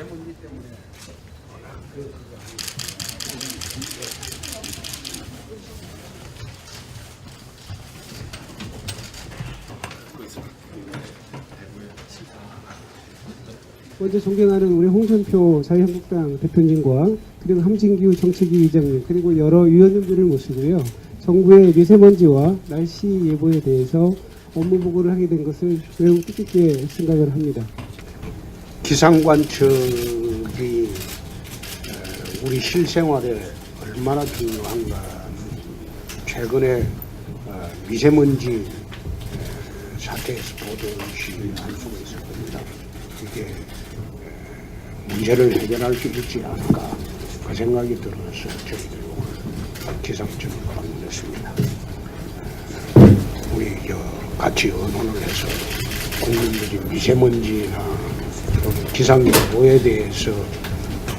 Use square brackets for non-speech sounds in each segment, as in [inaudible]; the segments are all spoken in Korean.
미세먼지 때문에 워낙 그 먼저 존경하는 우리 홍준표 자유한국당 대표님과 그리고 함진규 정책위 의장님 그리고 여러 위원님들을 모시고요. 정부의 미세먼지와 날씨 예보에 대해서 업무 보고를 하게 된 것을 매우 뜻깊게 생각을 합니다. 기상관측이 어, 우리 실생활에 얼마나 중요한가 최근에 어, 미세먼지 어, 사태에서 보듯이 알 수가 있을 겁니다. 이게 어, 문제를 해결할 수 있지 않을까 그 생각이 들어서 저희들 오늘 기상청을 방문했습니다. 우리 저 같이 의논을 해서 국민들이 미세먼지나 또는 기상예보에 대해서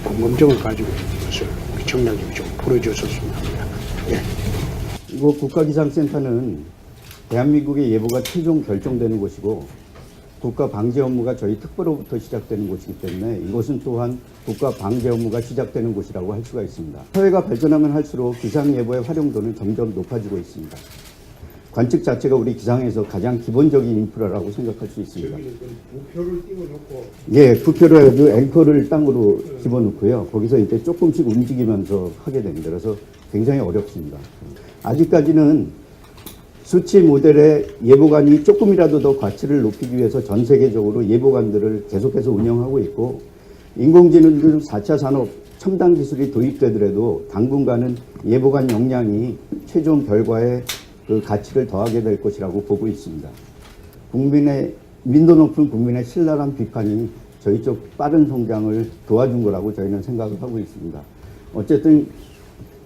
궁금증을 가지고 있는 것을 우리 청량님이 좀 풀어줬었으면 합니다. 예. 이곳 국가기상센터는 대한민국의 예보가 최종 결정되는 곳이고 국가 방제 업무가 저희 특보로부터 시작되는 곳이기 때문에 이곳은 또한 국가 방제 업무가 시작되는 곳이라고 할 수가 있습니다. 사회가 발전하면 할수록 기상 예보의 활용도는 점점 높아지고 있습니다. 관측 자체가 우리 기상에서 가장 기본적인 인프라라고 생각할 수 있습니다. 부표를 띄워놓고 예, 부표로 해가지고 앵커를 땅으로 집어넣고요. 거기서 이제 조금씩 움직이면서 하게 됩니다. 그래서 굉장히 어렵습니다. 아직까지는 수치 모델의 예보관이 조금이라도 더 가치를 높이기 위해서 전 세계적으로 예보관들을 계속해서 운영하고 있고 인공지능 등 4차 산업 첨단 기술이 도입되더라도 당분간은 예보관 역량이 최종 결과에 그 가치를 더하게 될 것이라고 보고 있습니다. 국민의 민도 높은 국민의 신랄한 비판이 저희 쪽 빠른 성장을 도와준 거라고 저희는 생각을 하고 있습니다. 어쨌든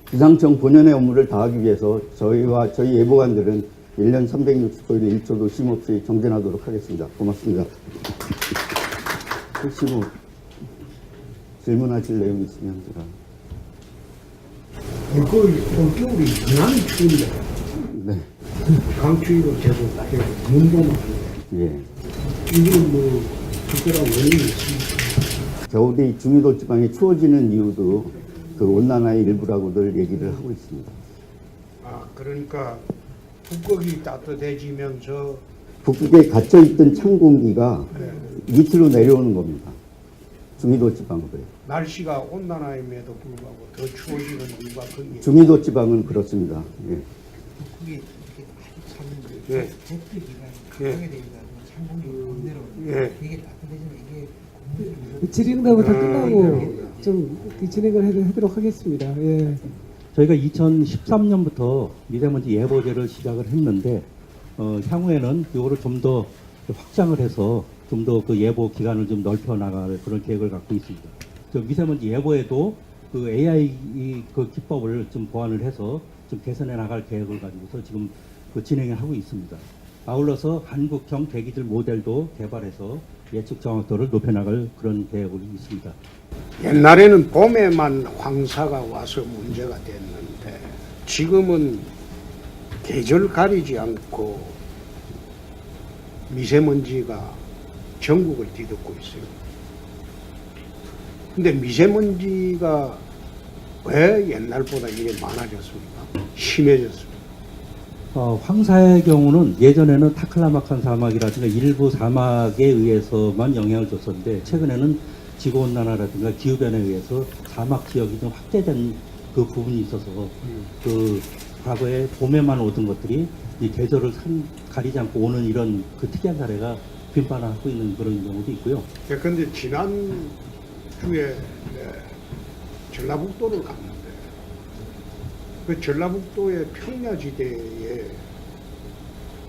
기상청 본연의 업무를 다하기 위해서 저희와 저희 예보관들은 1년 365일 1초도 쉼없이 정진하도록 하겠습니다. 고맙습니다. 혹시 뭐 질문하실 내용 있으면 제가 올겨울, 올겨울이 유난히 네, 강추위로 계속 문동을 하는데 예. 이게 뭐 특별한 원인이 있습니까? 겨울이 중위도 지방이 추워지는 이유도 그 온난화의 일부라고들 얘기를 하고 있습니다. 아 그러니까 북극이 따뜻해지면서 북극에 갇혀 있던 찬 공기가 네, 밑으로 내려오는 겁니다. 중위도 지방으로요. 날씨가 온난화임에도 불구하고 더 추워지는 이유가 그게 중위도 지방은 그렇습니다. 예. 그게 이렇게 아주 참 예. 제트기가 예. 강하게 되니까 창공이 못 내려오고 예. 이게 따뜻해지면 이게 질의응답은 다 아, 끝나고 좀 진행을 해- 하도록 하겠습니다. 예. 저희가 2013년부터 미세먼지 예보제를 시작을 했는데 어, 향후에는 이거를 좀 더 확장을 해서 좀 더 그 예보 기간을 좀 넓혀 나갈 그런 계획을 갖고 있습니다. 저 미세먼지 예보에도 그 AI 이- 그 기법을 좀 보완을 해서 좀 개선해 나갈 계획을 가지고서 지금 그 진행을 하고 있습니다. 아울러서 한국형 대기질 모델도 개발해서 예측 정확도를 높여 나갈 그런 계획이 있습니다. 옛날에는 봄에만 황사가 와서 문제가 됐는데 지금은 계절 가리지 않고 미세먼지가 전국을 뒤덮고 있어요. 근데 미세먼지가 왜 옛날보다 이게 많아졌습니까? 심해졌습니다. 어, 황사의 경우는 예전에는 타클라마칸 사막이라든가 일부 사막에 의해서만 영향을 줬었는데 최근에는 지구온난화라든가 기후변화에 의해서 사막 지역이 좀 확대된 그 부분이 있어서 그 과거에 봄에만 오던 것들이 이 계절을 산- 가리지 않고 오는 이런 그 특이한 사례가 빈번하고 있는 그런 경우도 있고요. 예, 근데 지난 주에 예, 전라북도를 갔는데 그 전라북도의 평야지대에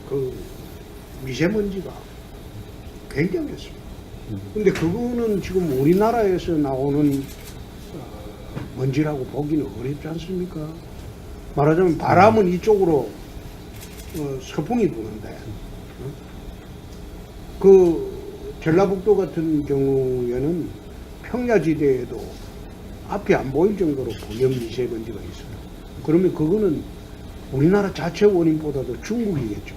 그 미세먼지가 굉장했습니다. 근데 그거는 지금 우리나라에서 나오는 어, 먼지라고 보기는 어렵지 않습니까? 말하자면 바람은 이쪽으로 어, 서풍이 부는데 어? 그 전라북도 같은 경우에는 평야지대에도 앞이 안 보일 정도로 부영 미세먼지가 있어요. 그러면 그거는 우리나라 자체 원인보다도 중국이겠죠.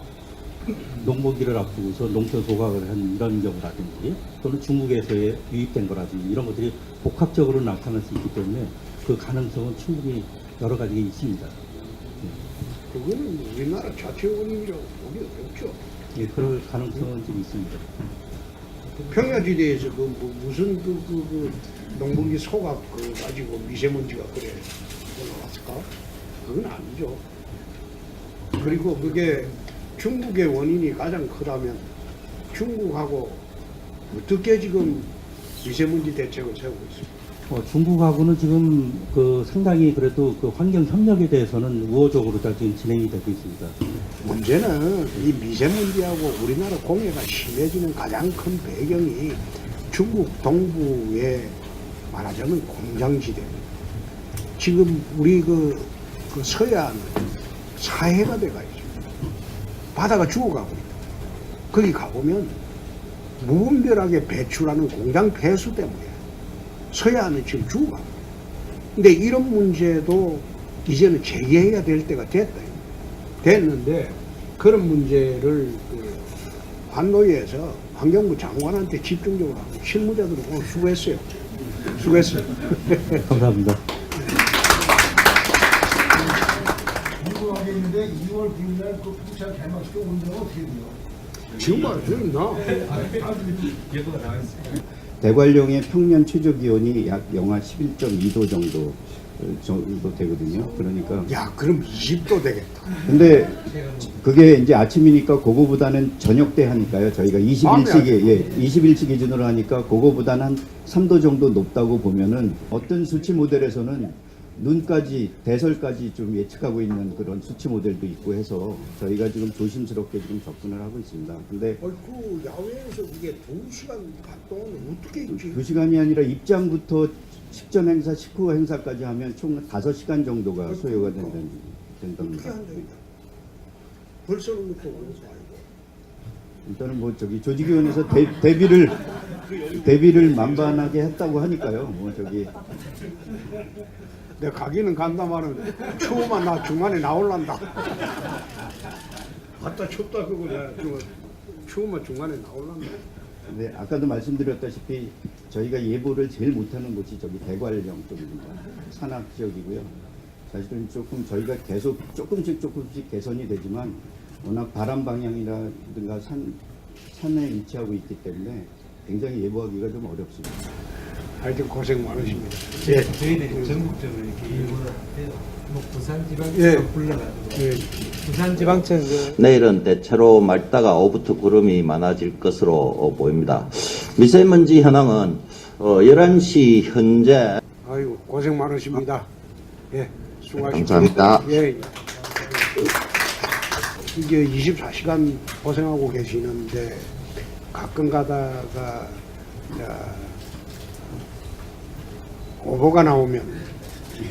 농번기를 앞두고서 농촌 소각을 한 이런 경우라든지 또는 중국에서 유입된 거라든지 이런 것들이 복합적으로 나타날 수 있기 때문에 그 가능성은 충분히 여러 가지 있습니다. 그거는 우리나라 자체 원인이라고 보기 어렵죠. 예, 그럴 가능성은 좀 있습니다. 평야지대에서 그 뭐 무슨 그, 그, 그 농번기 소각 그 가지고 미세먼지가 그래 올라왔을까? 그건 아니죠. 그리고 그게 중국의 원인이 가장 크다면 중국하고 어떻게 지금 미세먼지 대책을 세우고 있습니까? 어, 중국하고는 지금 그 상당히 그래도 그 환경 협력에 대해서는 우호적으로 다 지금 진행이 되고 있습니다. 문제는 이 미세먼지하고 우리나라 공해가 심해지는 가장 큰 배경이 중국 동부의 말하자면 공장지대입니다. 지금 우리 그, 그 서해안은 사해가 돼가 있습니다. 바다가 죽어가고 있다. 거기 가보면 무분별하게 배출하는 공장 폐수 때문에 서해안은 지금 죽어가고 있다. 근데 이런 문제도 이제는 제기해야 될 때가 됐다. 됐는데 그런 문제를 그 한노위에서 환경부 장관한테 집중적으로 하고 실무자들은 오늘 수고했어요. 수고했어요. [laughs] 감사합니다. 궁금하겠는데 2월 9일 날그 풍차 개막식 어떻게 돼요? 지금 말씀 나 대관령의 평년 최저 기온이 약 영하 11.2도 정도 어, 정도 되거든요. 그러니까 야 그럼 20도 되겠다. 근데 그게 이제 아침이니까 그거보다는 저녁 때 하니까요. 저희가 21시 예, 21시 기준으로 하니까 그거보다는 한 3도 정도 높다고 보면은 어떤 수치 모델에서는 눈까지 대설까지 좀 예측하고 있는 그런 수치 모델도 있고 해서 저희가 지금 조심스럽게 지금 접근을 하고 있습니다. 근데 어이구 야외에서 이게 2시간 반 동안 어떻게 있지? 그 시간이 아니라 입장부터 식전 행사, 식후 행사까지 하면 총 5시간 정도가 소요가 된다, 어떻게 된답니다. 한다 이거? 벌써는 그렇고 아니고. 일단은 뭐 저기 조직위원회에서 대, 대비를 대비를 만반하게 했다고 하니까요. 뭐 저기 내가 가기는 간다마는 추우면 나 중간에 나올란다. 아따 춥다 그거 내가 좀 추우면 중간에 나올란다. 근데 아까도 말씀드렸다시피 저희가 예보를 제일 못하는 곳이 저기 대관령 쪽입니다. 산악 지역이고요. 사실은 조금 저희가 계속 조금씩 조금씩 개선이 되지만 워낙 바람 방향이라든가 산 산에 위치하고 있기 때문에 굉장히 예보하기가 좀 어렵습니다. 하여튼 고생 많으십니다. 예. 저희들이 전국적으로 이렇게 일본을 할때 뭐 부산 지방에서 예. 불러가지고 예. 부산 지방청 그 내일은 대체로 맑다가 오후부터 구름이 많아질 것으로 어, 보입니다. 미세먼지 현황은 어, 11시 현재 아이고 고생 많으십니다. 예, 수고하십니다. 감사합니다. 예. 예. 이게 24시간 고생하고 계시는데 가끔 가다가 자, 오보가 나오면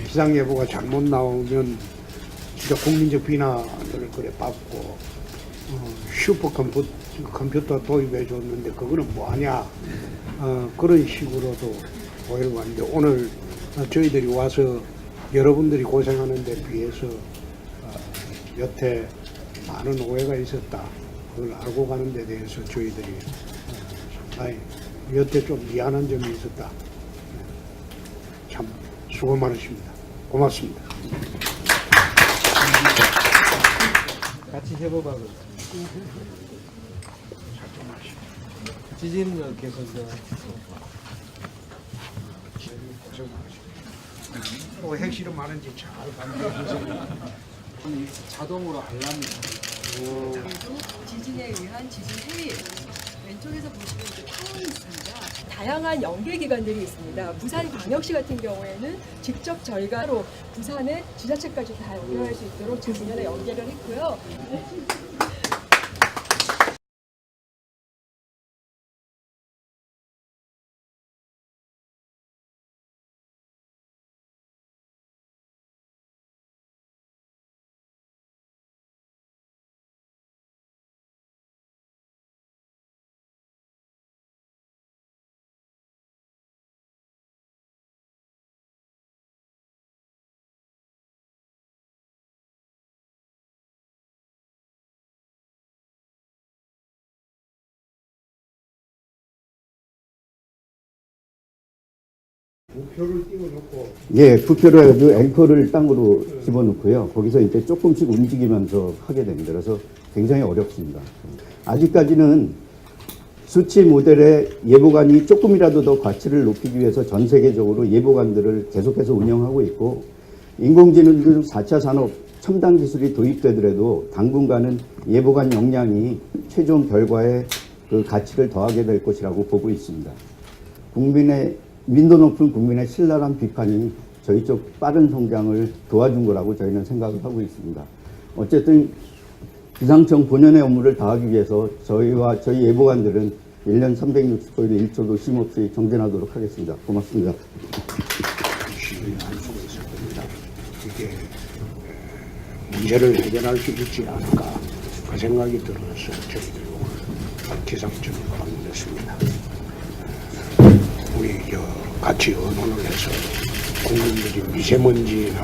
기상 예보가 잘못 나오면 진짜 국민적 비난을 그래 받고 어, 슈퍼 컴퓨, 컴퓨터 도입해 줬는데 그거는 뭐하냐? 어, 그런 식으로도 오해를 왔는데 오늘 어, 저희들이 와서 여러분들이 고생하는 데 비해서 어, 여태 많은 오해가 있었다. 그걸 알고 가는 데 대해서 저희들이 어, 상당히 여태 좀 미안한 점이 있었다. 참 수고 많으십니다. 고맙습니다. 같이 해보라고 지진 많으십니다 또 핵실험 많은지 잘 자동으로 알람이. 지진에 의한 지진 해일 왼쪽에서 보시면 이제 타원이 있습니다. 다양한 연계 기관들이 있습니다. 부산광역시 같은 경우에는 직접 저희가 로 부산의 지자체까지 다 연결할 수 있도록 지진에 연계를 했고요. 목표를 띄워놓고 예, 부표로 해가지고 앵커를 땅으로 집어넣고요. 거기서 이제 조금씩 움직이면서 하게 됩니다. 그래서 굉장히 어렵습니다. 아직까지는 수치 모델의 예보관이 조금이라도 더 가치를 높이기 위해서 전 세계적으로 예보관들을 계속해서 운영하고 있고 인공지능 등 4차 산업 첨단 기술이 도입되더라도 당분간은 예보관 역량이 최종 결과에 그 가치를 더하게 될 것이라고 보고 있습니다. 국민의 민도 높은 국민의 신랄한 비판이 저희 쪽 빠른 성장을 도와준 거라고 저희는 생각을 하고 있습니다. 어쨌든 기상청 본연의 업무를 다하기 위해서 저희와 저희 예보관들은 1년 365일 1초도 쉼없이 정진하도록 하겠습니다. 고맙습니다. 이게 에, 문제를 해결할 수 있지 않을까 그 생각이 들어서 저희들이 오늘 기상청을 방문했습니다. 에, 우리 저 같이 의논을 해서 국민들이 미세먼지나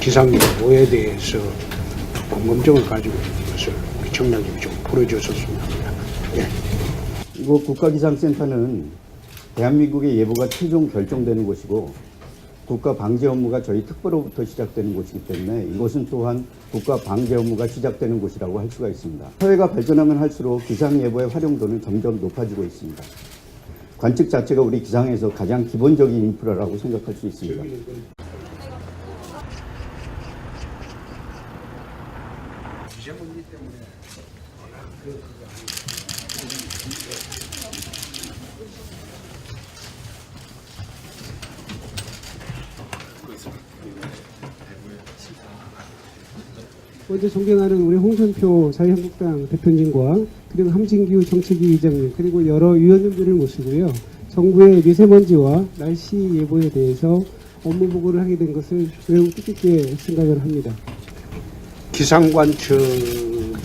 기상예보에 대해서 궁금증을 가지고 있는 것을 우리 청량님이 좀 풀어줬었으면 합니다. 예. 이거 국가기상센터는 대한민국의 예보가 최종 결정되는 곳이고 국가 방제 업무가 저희 특보로부터 시작되는 곳이기 때문에 이것은 또한 국가 방제 업무가 시작되는 곳이라고 할 수가 있습니다. 사회가 발전하면 할수록 기상 예보의 활용도는 점점 높아지고 있습니다. 관측 자체가 우리 기상에서 가장 기본적인 인프라라고 생각할 수 있습니다. 먼저 존경하는 우리 홍준표 자유한국당 대표님과 그리고 함진규 정책위 의장님 그리고 여러 위원님들을 모시고요. 정부의 미세먼지와 날씨 예보에 대해서 업무 보고를 하게 된 것을 매우 뜻깊게 생각을 합니다. 기상관측이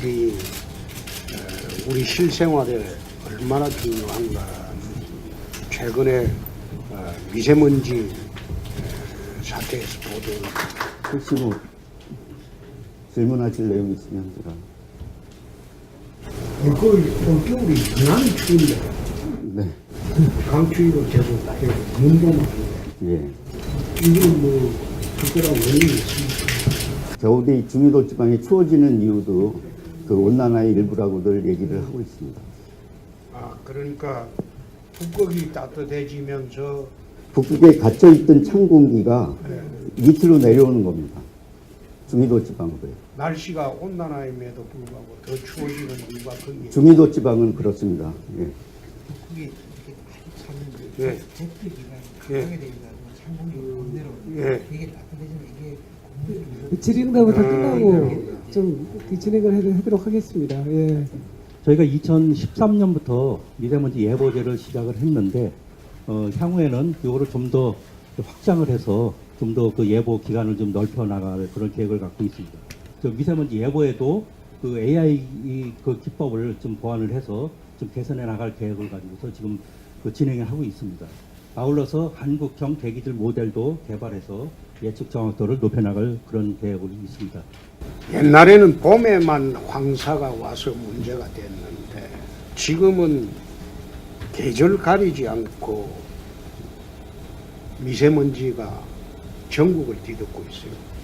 에, 우리 실생활에 얼마나 중요한가 최근에 어, 미세먼지 에, 사태에서 보도를 질문하실 내용 있으면 제가 올겨울, 올겨울이 유난히 추운데 네, 강추위로 계속 되고 눈도 많은데 예. 이게 뭐 특별한 원인이 있습니까? 겨울이 중위도 지방이 추워지는 이유도 그 온난화의 일부라고들 얘기를 하고 있습니다. 아 그러니까 북극이 따뜻해지면서 북극에 갇혀 있던 찬 공기가 밑으로 내려오는 겁니다. 중위도 지방으로요. 날씨가 온난화임에도 불구하고 더 추워지는 이유가 그게 중위도 지방은 그렇습니다. 예. 그게 이렇게 많이 찼는데 예. 제트 기간이 예. 강하게 되니까 상공이 못 내려오는데 예. 이게 따뜻해지면 이게 공기를 질의응답을 다 음. 끝나고 좀 진행을 해- 하도록 하겠습니다. 예. 저희가 2013년부터 미세먼지 예보제를 시작을 했는데 어, 향후에는 이거를 좀 더 확장을 해서 좀 더 그 예보 기간을 좀 넓혀 나갈 그런 계획을 갖고 있습니다. 저 미세먼지 예보에도 그 AI 이- 그 기법을 좀 보완을 해서 좀 개선해 나갈 계획을 가지고서 지금 그 진행을 하고 있습니다. 아울러서 한국형 대기질 모델도 개발해서 예측 정확도를 높여 나갈 그런 계획이 있습니다. 옛날에는 봄에만 황사가 와서 문제가 됐는데 지금은 계절 가리지 않고 미세먼지가 전국을 뒤덮고 있어요.